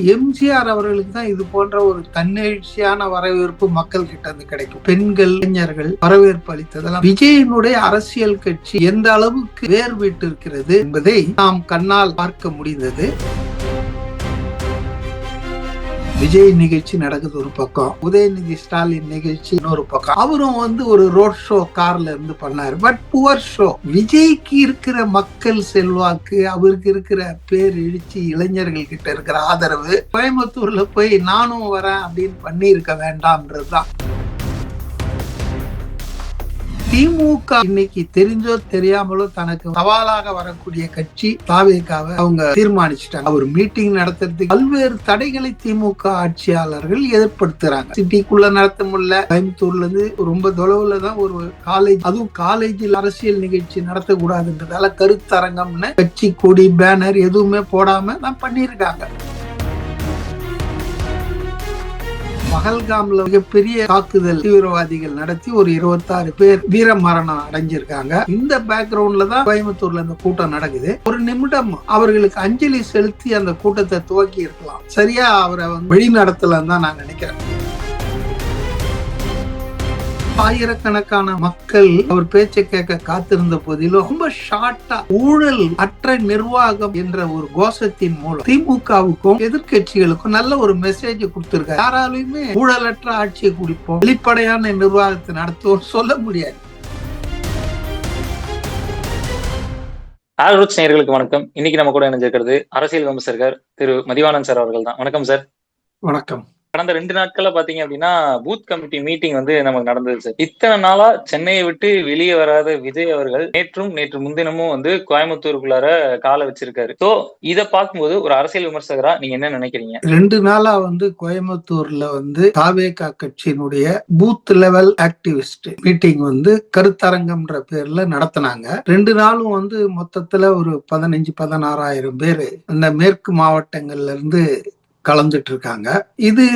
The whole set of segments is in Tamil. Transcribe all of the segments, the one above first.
எம்ஜிஆர் அவர்களுக்கு தான் இது போன்ற ஒரு தன்னெழுச்சியான வரவேற்பு மக்கள் கிட்ட இருந்து கிடைக்கும். பெண்கள் இளைஞர்கள் வரவேற்பு அளித்ததெல்லாம் விஜயனுடைய அரசியல் கட்சி எந்த அளவுக்கு வேர்விட்டு இருக்கிறது என்பதை நாம் கண்ணால் பார்க்க முடிந்தது. விஜய் நிகழ்ச்சி நடக்குது ஒரு பக்கம் உதயநிதி ஸ்டாலின் நிகழ்ச்சி இன்னொரு பக்கம். அவரும் வந்து ஒரு ரோட் ஷோ கார்ல இருந்து பண்ணாரு. பட் புவர் ஷோ விஜய்க்கு இருக்கிற மக்கள் செல்வாக்கு அவருக்கு இருக்கிற பேர் எழுச்சி இளைஞர்கள் கிட்ட இருக்கிற ஆதரவு கோயம்புத்தூர்ல போய் நானும் வரேன் அப்படின்னு பண்ணி இருக்க வேண்டாம்ன்றதுதான். திமுக இன்னைக்கு தெரிஞ்சோ தெரியாமலோ தனக்கு சவாலாக வரக்கூடிய கட்சி தாவேக்காவை அவங்க தீர்மானிச்சுட்டாங்க. ஒரு மீட்டிங் நடத்துறதுக்கு பல்வேறு தடைகளை திமுக ஆட்சியாளர்கள் ஏற்படுத்துறாங்க. சிட்டிக்குள்ள நடத்த முடியல. கோயம்புத்தூர்ல இருந்து ரொம்ப தொலைவுல தான் ஒரு காலேஜ் அதுவும் காலேஜில் அரசியல் நிகழ்ச்சி நடத்தக்கூடாதுன்றதால கருத்தரங்கம்னு கட்சி கொடி பேனர் எதுவுமே போடாம தான் பண்ணியிருக்காங்க. பகல்காம்ல மிகப்பெரிய தாக்குதல் தீவிரவாதிகள் நடத்தி ஒரு இருபத்தாறு பேர் வீர மரணம் அடைஞ்சிருக்காங்க. இந்த பேக்ரவுண்ட்ல தான் கோயம்புத்தூர்ல இந்த கூட்டம் நடக்குது. ஒரு நிமிடம் அவர்களுக்கு அஞ்சலி செலுத்தி அந்த கூட்டத்தை துவக்கி இருக்கலாம் சரியா அவரை வழி நடத்தலன்னு தான் நான் நினைக்கிறேன். ஆயிரக்கணக்கான மக்கள் அவர் பேச்சை கேட்க காத்திருந்த போதிலும் ரொம்ப ஷார்ட்டா ஊழல் அற்ற நிர்வாகம் என்ற ஒரு கோஷத்தின் மூலம் திமுகவுக்கும் எதிர்கட்சிகளுக்கும் நல்ல ஒரு மெசேஜ் கொடுத்திருக்காரு. யாராலையுமே ஊழலற்ற ஆட்சியை குடிப்போம் வெளிப்படையான நிர்வாகத்தை நடத்துவோம் சொல்ல முடியாது. ஆல் ரூட்ஸ் நேயர்களுக்கு வணக்கம். இன்னைக்கு நம்ம கூட இணைஞ்சிருக்கிறது அரசியல் விமர்சகர் திரு மதிவானன் சார் அவர்கள் தான் வணக்கம் சார். வணக்கம். கடந்த ரெண்டு நாட்கள்ல பாத்தீங்க அப்படின்னா பூத் கமிட்டி மீட்டிங் வந்து நமக்கு நடந்தது சார். இத்தனை நாளா சென்னையை விட்டு வெளியே வராத விஜய் அவர்கள் நேற்றும் நேற்று முன்தினமும் வந்து கோயம்புத்தூருக்குள்ளார காலை வச்சிருக்காரு. சோ இதை பார்க்கும்போது ஒரு அரசியல் விமர்சகரா நீங்க என்ன நினைக்கிறீங்க? ரெண்டு நாளா வந்து கோயம்புத்தூர்ல வந்து தாவேகா கட்சியினுடைய பூத் லெவல் ஆக்டிவிஸ்ட் மீட்டிங் வந்து கருத்தரங்கம்ன்ற பேர்ல நடத்தினாங்க. ரெண்டு நாளும் வந்து மொத்தத்துல ஒரு பதினஞ்சு பதினாறாயிரம் பேர். அந்த மேற்கு மாவட்டங்கள்ல இருந்து கலந்துட்டு இருக்காங்க இது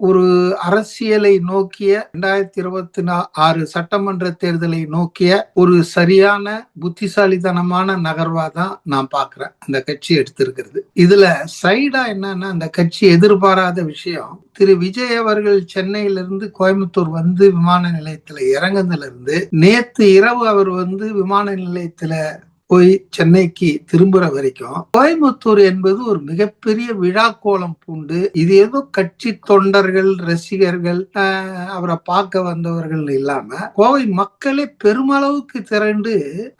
ஒரு அரசியலை நோக்கிய ரெண்டாயிரத்தி இருபத்தி ஆறு சட்டமன்ற தேர்தலை நோக்கிய ஒரு சரியான புத்திசாலித்தனமான நகர்வா தான் நான் பாக்குறேன் அந்த கட்சி எடுத்திருக்கிறது. இதுல சைடா என்னன்னா அந்த கட்சி எதிர்பாராத விஷயம் திரு விஜய் அவர்கள் சென்னையிலிருந்து கோயம்புத்தூர் வந்து விமான நிலையத்துல இறங்குனதுல இருந்து நேத்து இரவு அவர் வந்து விமான நிலையத்துல போய் சென்னைக்கு திரும்புற வரைக்கும் கோயம்புத்தூர் என்பது ஒரு மிகப்பெரிய விழா கோலம் பூண்டு. இது ஏதோ கட்சி தொண்டர்கள் ரசிகர்கள் அவரை பார்க்க வந்தவர்கள் இல்லாம கோவை மக்களே பெருமளவுக்கு திரண்டு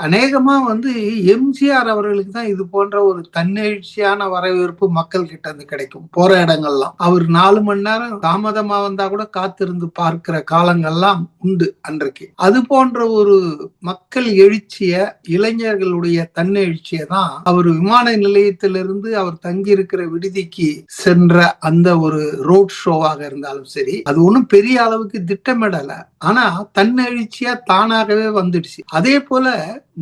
அநேகமா வந்து எம்ஜிஆர் அவர்களுக்கு தான் இது போன்ற ஒரு தன்னெழுச்சியான வரவேற்பு மக்கள் கிட்ட இருந்து கிடைக்கும். போற இடங்கள்லாம். அவர் நாலு மணி நேரம் தாமதமா வந்தா கூட காத்திருந்து பார்க்கிற காலங்கள்லாம் உண்டு அன்றைக்கு. அது போன்ற ஒரு மக்கள் எழுச்சிய இளைஞர்களுடைய அவருடைய தன்னெழுச்சியை தான் அவர் விமான நிலையத்திலிருந்து அவர் தங்கி இருக்கிற விடுதிக்கு சென்ற அந்த ஒரு ரோட் ஷோவாக இருந்தாலும் சரி அது ஒன்றும் பெரிய அளவுக்கு திட்டமிடல. ஆனா தன்னெழுச்சியா தானாகவே வந்துடுச்சு. அதே போல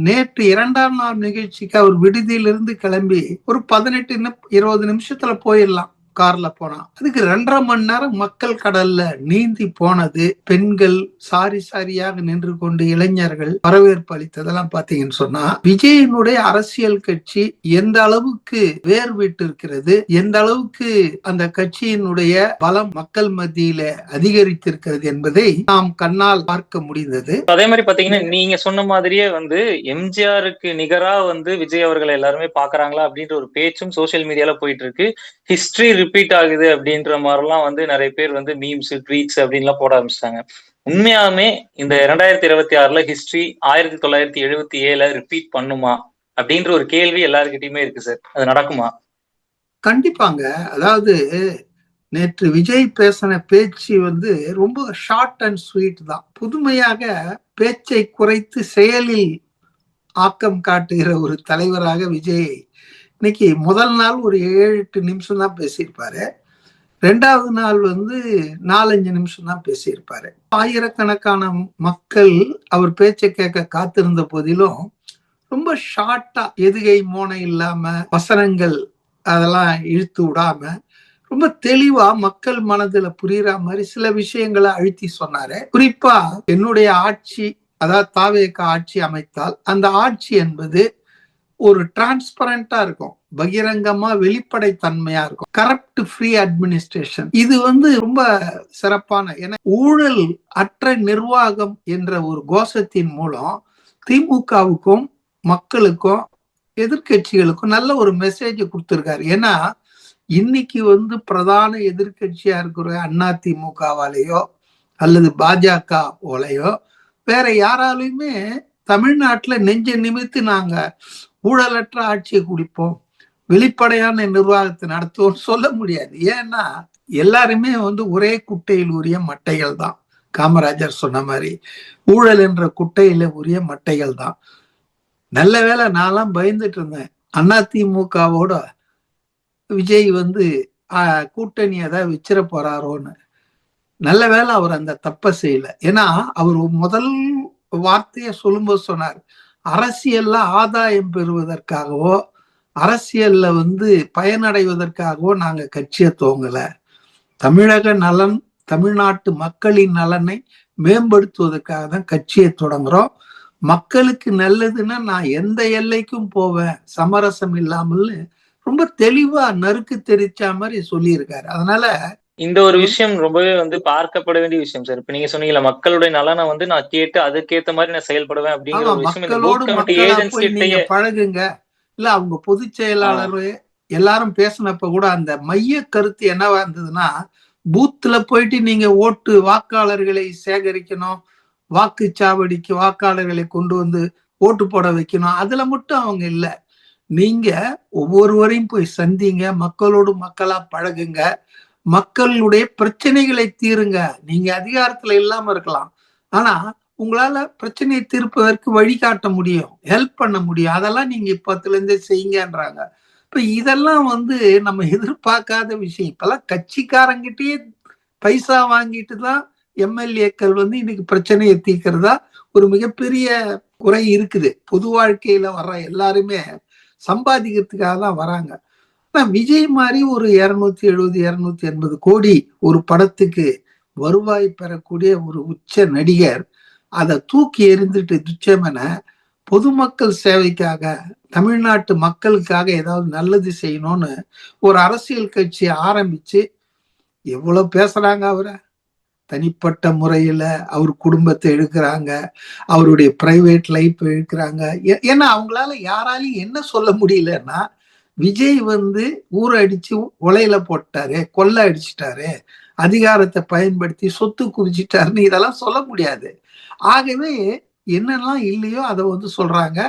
நேற்று இரண்டாம் நாள் நிகழ்ச்சிக்கு அவர் விடுதியிலிருந்து கிளம்பி ஒரு பதினெட்டு இருபது நிமிஷத்துல போயிடலாம். கார்ல போனான் அதுக்கு ரெண்டரை மணி நேரம் மக்கள் கடல்ல நீந்தி போனது பெண்கள் சாரி சாரியாக நின்று கொண்டு இளைஞர்கள் வரவேற்பு அளித்ததெல்லாம் பாத்தீங்கன்னு சொன்னா விஜயனுடைய அரசியல் கட்சி எந்த அளவுக்கு வேர் இருக்கிறது எந்த அளவுக்கு அந்த கட்சியினுடைய பலம் மக்கள் மத்தியில அதிகரித்திருக்கிறது என்பதை நாம் கண்ணால் பார்க்க முடிந்தது. அதே மாதிரி பாத்தீங்கன்னா நீங்க சொன்ன மாதிரியே வந்து எம்ஜிஆருக்கு நிகரா வந்து விஜய் அவர்களை எல்லாருமே பாக்குறாங்களா அப்படின்ற ஒரு பேச்சும் சோசியல் மீடியால போயிட்டு இருக்கு. ஹிஸ்டரி ரிப்பீட் ஆகுது அப்படின்ற மாதிரிலாம் வந்து நிறைய பேர் வந்து மீம்ஸ் ட்வீட்ஸ் அப்படின்லாம் போட ஆரம்பிச்சிட்டாங்க. உண்மையாலுமே இந்த இரண்டாயிரத்தி இருபத்தி ஆறுல ஹிஸ்டரி ஆயிரத்தி தொள்ளாயிரத்தி எழுபத்தி ஏழுல ரிப்பீட் பண்ணுமா அப்படின்ற ஒரு கேள்வி எல்லாருக்கிட்டையுமே இருக்கு சார். அது நடக்குமா? கண்டிப்பாங்க. அதாவது நேற்று விஜய் பேசின பேச்சு வந்து ரொம்ப ஷார்ட் அண்ட் ஸ்வீட் தான். புதுமையாக பேச்சை குறைத்து செயலில் ஆக்கம் காட்டுகிற ஒரு தலைவராக விஜய் இன்னைக்கு முதல் நாள் ஒரு ஏழு எட்டு நிமிஷம் தான் பேசியிருப்பாரு. ரெண்டாவது நாள் வந்து நாலஞ்சு நிமிஷம் தான் பேசியிருப்பாரு. ஆயிரக்கணக்கான மக்கள் அவர் பேச்சை கேட்க காத்திருந்த போதிலும் ரொம்ப ஷார்ட்டா எதுகை மோனை இல்லாம வசனங்கள் அதெல்லாம் இழுத்து விடாம ரொம்ப தெளிவா மக்கள் மனதுல புரியுற மாதிரி சில விஷயங்களை அழுத்தி சொன்னாரு. குறிப்பா என்னுடைய ஆட்சி அதாவது தாவேக்க ஆட்சி அமைத்தால் அந்த ஆட்சி என்பது ஒரு டிரான்ஸ்பரண்டா இருக்கும். பகிரங்கமா வெளிப்படைத்தன்மையா இருக்கும். கரப்ட் ஃப்ரீ அட்மினிஸ்ட்ரேஷன் இது வந்து ரொம்ப சிறப்பான ஏன்னா ஊழல் அற்ற நிர்வாகம் என்ற ஒரு கோஷத்தின் மூலம் திமுகவுக்கும் மக்களுக்கும் எதிர்கட்சிகளுக்கும் நல்ல ஒரு மெசேஜ் கொடுத்துருக்காரு. ஏன்னா இன்னைக்கு வந்து பிரதான எதிர்கட்சியா இருக்கிற அண்ணா திமுகவாலேயோ அல்லது பாஜக ஓலையோ வேற யாராலையுமே தமிழ்நாட்டில் நெஞ்ச நிமித்து நாங்க ஊழலற்ற ஆட்சியை குடிப்போம். வெளிப்படையான நிர்வாகத்தை நடத்துவோம் சொல்ல முடியாது. ஏன்னா எல்லாருமே வந்து ஒரே குட்டையில் உரிய மட்டைகள் தான். காமராஜர் சொன்ன மாதிரி ஊழல் என்ற குட்டையில உரிய மட்டைகள் தான். நல்ல வேளை நான்லாம் பயந்துட்டு இருந்தேன். அதிமுகவோட விஜய் வந்து கூட்டணி ஏதாவது வச்சிட போறாரோன்னு. நல்ல வேலை அவர் அந்த தப்பை செய்யல. ஏன்னா அவர் முதல் வார்த்தையை சொல்லும்போது சொன்னார் அரசியல்ல ஆதாயம் பெறுவதற்காகவோ அரசியல்ல வந்து பயனடைவதற்காகவோ நாங்க கட்சியை துவங்கல. தமிழக நலன் தமிழ்நாட்டு மக்களின் நலனை மேம்படுத்துவதற்காக தான் கட்சியை தொடங்குறோம். மக்களுக்கு நல்லதுன்னா நான் எந்த எல்லைக்கும் போவேன் சமரசம் இல்லாமல் ரொம்ப தெளிவா நறுக்கு தெரிச்சா மாதிரி சொல்லியிருக்காரு. அதனால இந்த ஒரு விஷயம் ரொம்பவே வந்து பார்க்கப்பட வேண்டிய விஷயம் சார் இப்ப நீங்க சொன்னீங்கல்ல மக்களுடைய நலனை வந்து நான் கேட்டு அதுக்கேத்த மாதிரி நான் செயல்படுவேன் அப்படிங்கிற ஒரு விஷயம். இந்த பூத் கமிட்டி பழகுங்க. இல்ல அவங்க பொதுச் செயலாளர் எல்லாரும் பேசினப்ப கூட அந்த மைய கருத்து என்னவா இருந்ததுன்னா பூத்துல போயிட்டு நீங்க ஓட்டு வாக்காளர்களை சேகரிக்கணும் வாக்குச்சாவடிக்கு வாக்காளர்களை கொண்டு வந்து ஓட்டு போட வைக்கணும். அதுல மட்டும் அவங்க இல்ல. நீங்க ஒவ்வொருவரையும் போய் சந்திங்க மக்களோடு மக்களா பழகுங்க. மக்களுடைய பிரச்சனைகளை தீருங்க. நீங்க அதிகாரத்துல இல்லாம இருக்கலாம். ஆனா உங்களால பிரச்சனையை தீர்ப்பதற்கு வழிகாட்ட முடியும். ஹெல்ப் பண்ண முடியும். அதெல்லாம் நீங்க இப்பத்துல இருந்தே செய்யுங்கன்றாங்க. இப்ப இதெல்லாம் வந்து நம்ம எதிர்பார்க்காத விஷயம். இப்பெல்லாம் கட்சிக்காரங்கிட்டயே பைசா வாங்கிட்டு தான் எம்எல்ஏக்கள் வந்து இன்னைக்கு பிரச்சனையை தீர்க்கிறதா ஒரு மிகப்பெரிய குறை இருக்குது. பொது வாழ்க்கையில வர்ற எல்லாருமே சம்பாதிக்கிறதுக்காக தான் வராங்க. ஆனா விஜய் மாதிரி ஒரு இருநூத்தி எழுபது இருநூத்தி எண்பது கோடி ஒரு படத்துக்கு வருவாய் பெறக்கூடிய ஒரு உச்ச நடிகர் அதை தூக்கி எறிந்துட்டு துச்சமென பொதுமக்கள் சேவைக்காக தமிழ்நாட்டு மக்களுக்காக ஏதாவது நல்லது செய்யணும்னு ஒரு அரசியல் கட்சியை ஆரம்பிச்சு எவ்வளவு பேசுறாங்க அவரை? தனிப்பட்ட முறையில அவர் குடும்பத்தை எடுக்கிறாங்க அவருடைய பிரைவேட் லைஃப் எடுக்கிறாங்க. ஏ- ஏன்னா அவங்களால யாராலையும் என்ன சொல்ல முடியலன்னா விஜய் வந்து ஊரை அடிச்சு உலையில போட்டாரு கொள்ளை அடிச்சிட்டாரு அதிகாரத்தை பயன்படுத்தி சொத்து குவிச்சிட்டாருன்னு இதெல்லாம் சொல்ல முடியாது. ஆகவே என்னெல்லாம் இல்லையோ அதை வந்து சொல்றாங்க.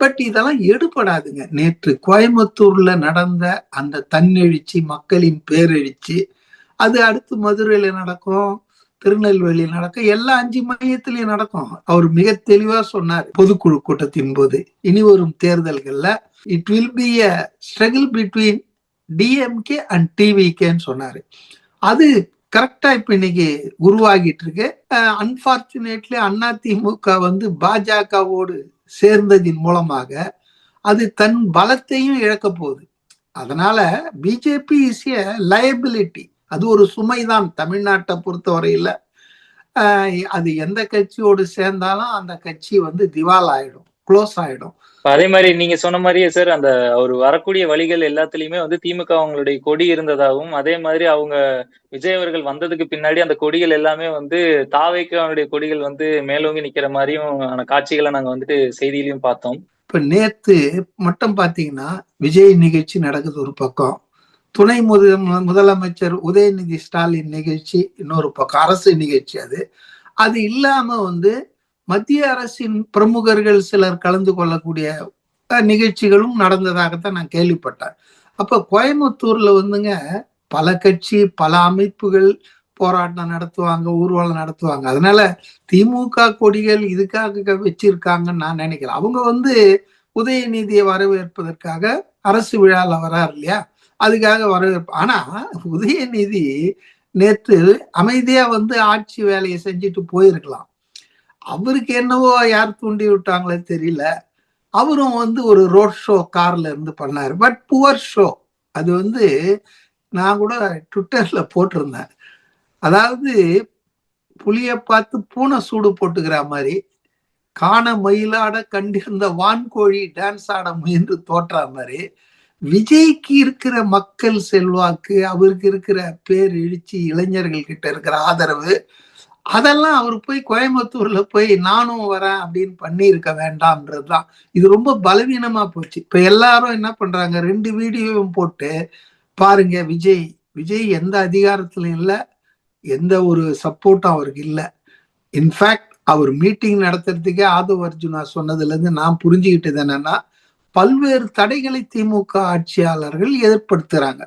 பட் இதெல்லாம் எடுபடாதுங்க. நேற்று கோயம்புத்தூர்ல நடந்த அந்த தன்னெழுச்சி மக்களின் பேரெழுச்சி அது அடுத்து மதுரையில நடக்கும். திருநெல்வேலியில் நடக்கும் எல்லா அஞ்சு மையத்திலையும் நடக்கும். அவர் மிக தெளிவா சொன்னார் பொதுக்குழு கூட்டத்தின் போது. இனி வரும் தேர்தல்கள்ல it will be a struggle between DMK and டிவிகேன்னு சொன்னாரு. அது கரெக்டா இப்ப இன்னைக்கு உருவாகிட்டு இருக்கு. அன்பார்ச்சுனேட்லி அதிமுக வந்து பாஜகவோடு சேர்ந்ததின் மூலமாக அது தன் பலத்தையும் இழக்க போகுது. அதனால பிஜேபி இஸ் எ லயபிலிட்டி அது ஒரு சுமைதான் தமிழ்நாட்டை பொறுத்தவரையில. அது எந்த கட்சியோடு சேர்ந்தாலும் அந்த கட்சி வந்து திவால் ஆயிடும் க்ளோஸ் ஆயிடும். அதே மாதிரி நீங்க சொன்ன மாதிரியே சார் அந்த அவர் வரக்கூடிய வழிகள் எல்லாத்துலயுமே வந்து திமுக அவங்களுடைய கொடி இருந்ததாகவும் அதே மாதிரி அவங்க விஜய் அவர்கள் வந்ததுக்கு பின்னாடி அந்த கொடிகள் எல்லாமே வந்து தாவைக்கு அவனுடைய கொடிகள் வந்து மேலோங்கி நிக்கிற மாதிரியும் காட்சிகளை நாங்க வந்துட்டு செய்தியிலையும் பார்த்தோம். இப்ப நேத்து மட்டும் பாத்தீங்கன்னா விஜய் நிகழ்ச்சி நடக்குது ஒரு பக்கம். துணை முத முதலமைச்சர் உதயநிதி ஸ்டாலின் நிகழ்ச்சி இன்னொரு பக்கம் அரசு நிகழ்ச்சி அது. அது இல்லாம வந்து மத்திய அரசின் பிரமுகர்கள் சிலர் கலந்து கொள்ளக்கூடிய நிகழ்ச்சிகளும் நடந்ததாகத்தான் நான் கேள்விப்பட்டேன். அப்ப கோயம்புத்தூர்ல வந்துங்க பல கட்சி பல அமைப்புகள் போராட்டம் நடத்துவாங்க ஊர்வலம் நடத்துவாங்க. அதனால திமுக கொடிகள் இதுக்காக வச்சிருக்காங்கன்னு நான் நினைக்கிறேன் அவங்க வந்து உதயநிதியை வரவேற்பதற்காக அரசு விழால வரார் இல்லையா? அதுக்காக வரவேற்பு ஆனா உதயநிதி நேற்று அமைதியா வந்து ஆட்சி வேலையை செஞ்சுட்டு போயிருக்கலாம். அவருக்கு என்னவோ யார் தூண்டி விட்டாங்களே தெரியல. அவரும் வந்து ஒரு ரோட் ஷோ கார்ல இருந்து பண்ணாரு. பட் புவர் ஷோ அது வந்து நான் கூட ட்விட்டர்ல போட்டிருந்தேன். அதாவது புளிய பார்த்து பூனை சூடு போட்டுக்கிற மாதிரி காண மயிலாட கண்டிருந்த வான்கோழி டான்ஸ் ஆட முயன்று தோற்றா மாதிரி விஜய்க்கு இருக்கிற மக்கள் செல்வாக்கு அவருக்கு இருக்கிற பேர் எழுச்சி இளைஞர்கள் கிட்ட இருக்கிற ஆதரவு அதெல்லாம் அவர் போய் கோயம்புத்தூர்ல போய் நானும் வரேன் அப்படின்னு பண்ணியிருக்க வேண்டாம்ன்றதுதான். இது ரொம்ப பலவீனமா போச்சு. இப்ப எல்லாரும் என்ன பண்றாங்க? ரெண்டு வீடியோவும் போட்டு பாருங்க விஜய். விஜய் எந்த அதிகாரத்திலும் இல்லை எந்த ஒரு சப்போர்ட்டும் அவருக்கு இல்லை. இன்ஃபேக்ட் அவர் மீட்டிங் நடத்துறதுக்கே ஆதவ் அர்ஜுனா சொன்னதுல இருந்து நான் புரிஞ்சுக்கிட்டது என்னன்னா பல்வேறு தடைகளை திமுக ஆட்சியாளர்கள் ஏற்படுத்துறாங்க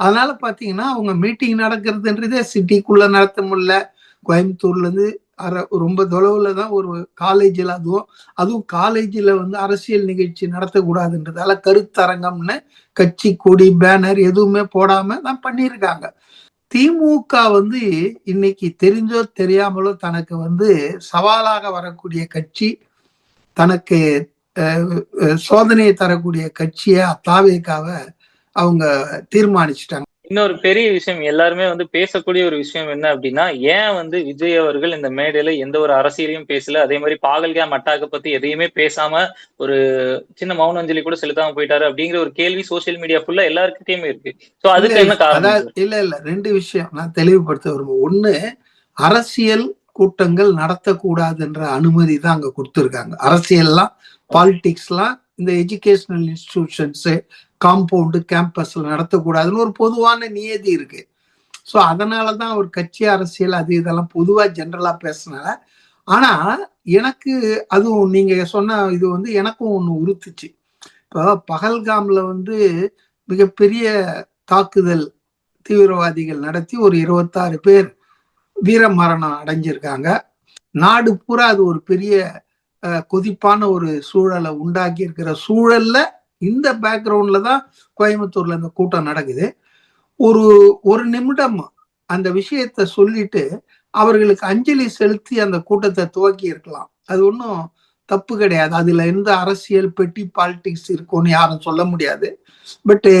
அதனால பாத்தீங்கன்னா அவங்க மீட்டிங் நடக்கிறதுன்றதே சிட்டிக்குள்ள நடத்த முடியல. கோயம்புத்தூர்ல இருந்து அர ரொம்ப தொலைவுல தான் ஒரு காலேஜில் அதுவும் அதுவும் காலேஜில் வந்து அரசியல் நிகழ்ச்சி நடத்தக்கூடாதுன்றதால கருத்தரங்கம்னு கட்சி கொடி பேனர் எதுவுமே போடாம தான் பண்ணியிருக்காங்க. திமுக வந்து இன்னைக்கு தெரிஞ்சோ தெரியாமலோ தனக்கு வந்து சவாலாக வரக்கூடிய கட்சி தனக்கு சோதனையை தரக்கூடிய கட்சியை தாவேக்காவை அவங்க தீர்மானிச்சிட்டாங்க. இன்னொரு பெரிய விஷயம் எல்லாருமே வந்து பேசக்கூடிய ஒரு விஷயம் என்ன அப்படின்னா ஏன் வந்து விஜய் அவர்கள் இந்த மேடையில எந்த ஒரு அரசியலையும் பேசல? அதே மாதிரி பாகல்கா அட்டாக்க பத்தி எதையுமே பேசாம ஒரு சின்ன மௌன அஞ்சலி கூட செலுத்தாம போயிட்டாரு அப்படிங்கிற ஒரு கேள்வி சோசியல் மீடியா ஃபுல்லா எல்லாருக்கிட்டையுமே இருக்கு. சோ அதுக்கு என்ன காரணம்? இல்ல இல்ல ரெண்டு விஷயம் நான் தெளிவுபடுத்த விரும்புவேன் ஒண்ணு அரசியல் கூட்டங்கள் நடத்தக்கூடாதுன்ற அனுமதி தான் அங்க கொடுத்துருக்காங்க. அரசியல்லாம் பாலிடிக்ஸ்லாம் இந்த எஜுகேஷனல் இன்ஸ்டிடியூஷன்ஸ் காம்பவுண்டு கேம்பஸ்ல நடத்தக்கூடாதுன்னு ஒரு பொதுவான நியதி இருக்கு. ஸோ அதனால தான் அவர் கட்சி அரசியல் அது இதெல்லாம் பொதுவாக ஜென்ரலா பேசினால ஆனா எனக்கு அதுவும் நீங்க சொன்ன இது வந்து எனக்கும் ஒன்று உறுத்துச்சு. இப்போ பகல்காம்ல வந்து மிகப்பெரிய தாக்குதல் தீவிரவாதிகள் நடத்தி ஒரு இருபத்தாறு பேர் வீர மரணம் அடைஞ்சிருக்காங்க. நாடு பூரா அது ஒரு பெரிய கொதிப்பான ஒரு சூழலை உண்டாக்கி இருக்கிற சூழல்ல இந்த பேக்ரவுண்ட்ல தான் கோயம்புத்தூர்ல இந்த கூட்டம் நடக்குது. ஒரு ஒரு நிமிடம் அந்த விஷயத்த சொல்லிட்டு அவர்களுக்கு அஞ்சலி செலுத்தி அந்த கூட்டத்தை துவக்கி இருக்கலாம். அது ஒன்றும் தப்பு கிடையாது. அதுல எந்த அரசியல் பெட்டி பாலிடிக்ஸ் இருக்கும்னு யாரும் சொல்ல முடியாது. பட்டு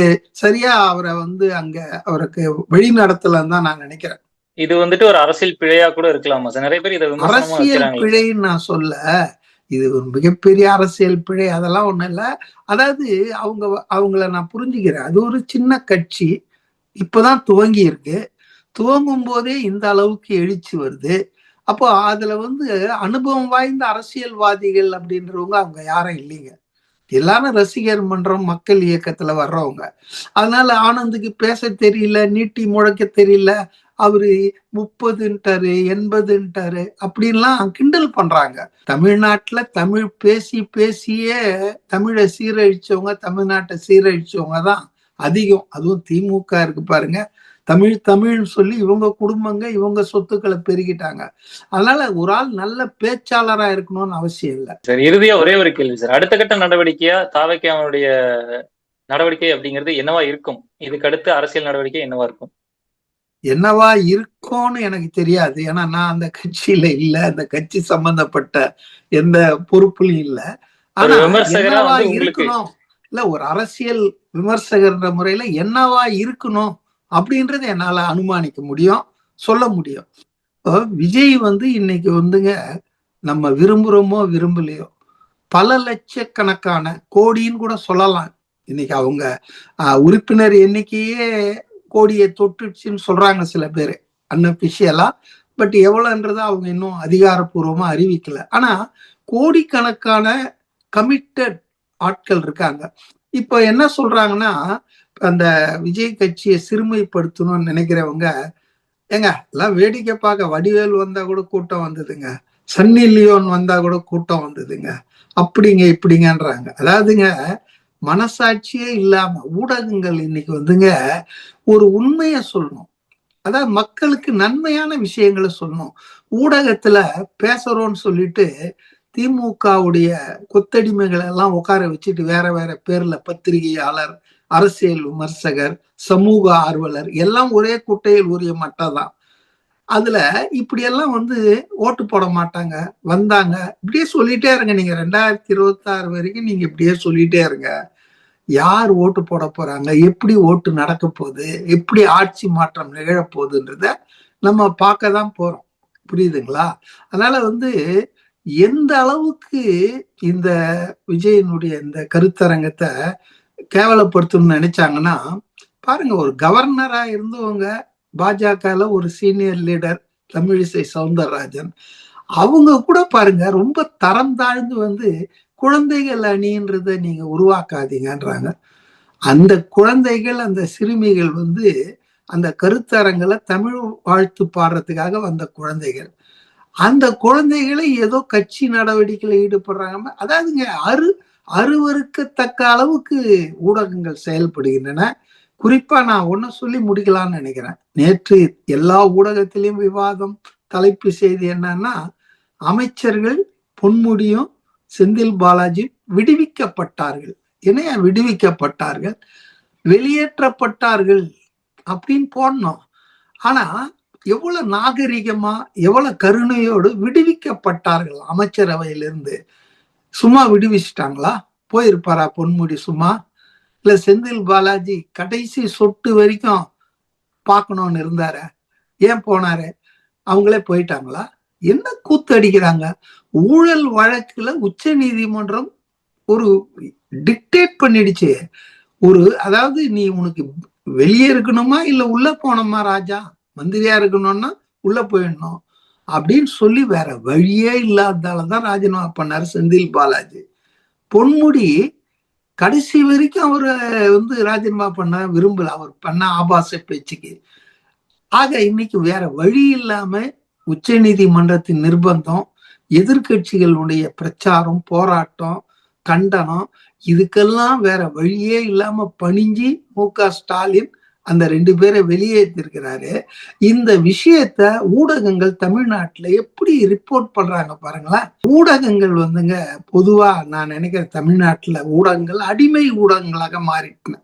சரியா அவரை வந்து அங்க அவருக்கு வழி நடத்தலன்னு தான் நான் நினைக்கிறேன். இது வந்துட்டு ஒரு அரசியல் பிழையா கூட இருக்கலாமா சார் நிறைய பேர் இதை அரசியல் பிழைன்னு நான் சொல்ல இது ஒரு மிகப்பெரிய அரசியல் பிழை அதெல்லாம் ஒண்ணும் இல்ல. அதாவது அவங்க அவங்கள நான் புரிஞ்சுக்கிறேன். அது ஒரு சின்ன கட்சி இப்பதான் துவங்கி இருக்கு. துவங்கும் போதே இந்த அளவுக்கு எழுச்சி வருது. அப்போ அதுல வந்து அனுபவம் வாய்ந்த அரசியல்வாதிகள் அப்படின்றவங்க அவங்க யாரும் இல்லைங்க. எல்லாரும் ரசிகர் மன்றம் மக்கள் இயக்கத்துல வர்றவங்க. அதனால ஆனந்துக்கு பேச தெரியல நீட்டி முழக்க தெரியல அவரு முப்பதுன்ட்டாரு எண்பதுன்ட்டாரு அப்படின்லாம் கிண்டல் பண்றாங்க. தமிழ்நாட்டுல தமிழ் பேசி பேசியே தமிழை சீரழிச்சவங்க தமிழ்நாட்டை சீரழிச்சவங்க தான் அதிகம். அதுவும் திமுக இருக்கு பாருங்க. தமிழ் தமிழ்னு சொல்லி இவங்க குடும்பங்க இவங்க சொத்துக்களை பெருகிட்டாங்க. அதனால ஒரு ஆள் நல்ல பேச்சாளரா இருக்கணும்னு அவசியம் இல்லை. சார் இறுதியா ஒரே ஒரு கேள்வி சார். அடுத்த கட்ட நடவடிக்கையா தாவைக்கு அவனுடைய நடவடிக்கை அப்படிங்கிறது என்னவா இருக்கும்? இதுக்கு அடுத்து அரசியல் நடவடிக்கை என்னவா இருக்கும்? என்னவா இருக்கும்னு எனக்கு தெரியாது. ஏன்னா நான் அந்த கட்சியில இல்ல. அந்த கட்சி சம்பந்தப்பட்ட எந்த பொறுப்புலையும் இல்ல. ஆனா என்னவா இருக்கணும்? இல்ல ஒரு அரசியல் விமர்சகர்ன்ற முறையில என்னவா இருக்கணும் அப்படின்றது என்னால அனுமானிக்க முடியும் சொல்ல முடியும். விஜய் வந்து இன்னைக்கு வந்துங்க நம்ம விரும்புறோமோ விரும்பலையோ பல லட்சக்கணக்கான கோடின்னு கூட சொல்லலாம். இன்னைக்கு அவங்க உறுப்பினர் எண்ணிக்கையே கோடியை தொட்டுச்சுன்னு சொல்றாங்க சில பேர். அன்அபிஷியலா பட் எவ்வளோன்றதை அவங்க இன்னும் அதிகாரப்பூர்வமாக அறிவிக்கல. ஆனால் கோடிக்கணக்கான கமிட்டட் ஆட்கள் இருக்காங்க. இப்போ என்ன சொல்றாங்கன்னா அந்த விஜய் கட்சியை சிறுமைப்படுத்தணும்னு நினைக்கிறவங்க ஏங்க எல்லாம் வேடிக்கை பார்க்க வடிவேல் வந்தா கூட கூட்டம் வந்ததுங்க. சன்னி லியோன் வந்தா கூட கூட்டம் வந்ததுங்க. அப்படிங்க இப்படிங்கன்றாங்க. அதாவதுங்க மனசாட்சியே இல்லாம ஊடகங்கள் இன்னைக்கு வந்துங்க ஒரு உண்மைய சொல்லணும். அதாவது மக்களுக்கு நன்மையான விஷயங்களை சொல்லணும். ஊடகத்துல பேசுறோம்னு சொல்லிட்டு திமுகவுடைய கொத்தடிமைகளை எல்லாம் உட்கார வச்சுட்டு வேற வேற பேர்ல பத்திரிகையாளர் அரசியல் விமர்சகர் சமூக ஆர்வலர் எல்லாம் ஒரே குட்டையில் உரிய மட்டதான் அதுல இப்படி எல்லாம் வந்து ஓட்டு போட மாட்டாங்க வந்தாங்க. இப்படியே சொல்லிட்டே இருங்க. நீங்க ரெண்டாயிரத்தி இருபத்தி ஆறு வரைக்கும் நீங்க இப்படியே சொல்லிட்டே இருங்க. யார் ஓட்டு போட போறாங்க? எப்படி ஓட்டு நடக்க போகுது? எப்படி ஆட்சி மாற்றம் நிகழப்போகுதுன்றத நம்ம பார்க்க தான் போறோம். புரியுதுங்களா? அதனால வந்து எந்த அளவுக்கு இந்த விஜயனுடைய இந்த கருத்தரங்கத்தை கேவலப்படுத்தணும்னு நினைச்சாங்கன்னா பாருங்க ஒரு கவர்னரா இருந்தவங்க பாஜகல ஒரு சீனியர் லீடர் தமிழிசை சவுந்தரராஜன். அவங்க கூட பாருங்க ரொம்ப தரம் தாழ்ந்து வந்து குழந்தைகள் அணின்றதை நீங்க உருவாக்காதீங்கன்றாங்க. அந்த குழந்தைகள் அந்த சிறுமிகள் வந்து அந்த கருத்தரங்களை தமிழ் வாழ்த்து பாடுறதுக்காக வந்த குழந்தைகள். அந்த குழந்தைகளை ஏதோ கட்சி நடவடிக்கையில் ஈடுபடுறாங்க. அதாவதுங்க அரு அருவருக்கத்தக்க அளவுக்கு ஊடகங்கள் செயல்படுகின்றன. குறிப்பா நான் ஒன்னு சொல்லி முடிக்கலாம்னு நினைக்கிறேன். நேற்று எல்லா ஊடகத்திலையும் விவாதம் தலைப்பு செய்தி என்னன்னா அமைச்சர்கள் பொன்முடியும் செந்தில் பாலாஜி விடுவிக்கப்பட்டார்கள். இணைய விடுவிக்கப்பட்டார்கள்? வெளியேற்றப்பட்டார்கள் அப்படின்னு போடணும். ஆனா எவ்வளவு நாகரிகமா எவ்வளவு கருணையோடு விடுவிக்கப்பட்டார்கள் அமைச்சரவையிலிருந்து? சும்மா விடுவிச்சிட்டாங்களா? போயிருப்பாரா பொன்முடி சும்மா? இல்ல செந்தில் பாலாஜி கடைசி சொட்டு வரைக்கும் பார்க்கணும்னு இருந்தாரு. ஏன் போனாரு? அவங்களே போயிட்டாங்களா? என்ன கூத்து அடிக்கிறாங்க? ஊழல் வழக்குல உச்ச நீதிமன்றம் ஒரு டிக்டேட் பண்ணிடுச்சு. ஒரு அதாவது நீ உனக்கு வெளியே இருக்கணுமா இல்ல உள்ள போனோமா ராஜா? மந்திரியா இருக்கணும்னா உள்ள போயிடணும். அப்படின்னு சொல்லி வேற வழியே இல்லாததாலதான் ராஜினாமா பண்ணாரு செந்தில் பாலாஜி. பொன்முடி கடைசி வரைக்கும் அவரை வந்து ராஜினாமா பண்ண விரும்பல. அவர் பண்ண ஆபாச பேச்சுக்கு. ஆக இன்னைக்கு வேற வழி இல்லாம உச்ச நீதிமன்றத்தின் நிர்பந்தம் எதிர்கட்சிகளுடைய பிரச்சாரம் போராட்டம் கண்டனம் இதுக்கெல்லாம் வேற வழியே இல்லாம பணிஞ்சு மு க ஸ்டாலின் அந்த ரெண்டு பேரை வெளியேற்றிருக்கிறாரு. இந்த விஷயத்த ஊடகங்கள் தமிழ்நாட்டில் எப்படி ரிப்போர்ட் பண்றாங்க பாருங்களேன். ஊடகங்கள் வந்துங்க பொதுவா நான் நினைக்கிற தமிழ்நாட்டில் ஊடகங்கள் அடிமை ஊடகங்களாக மாறிட்டன.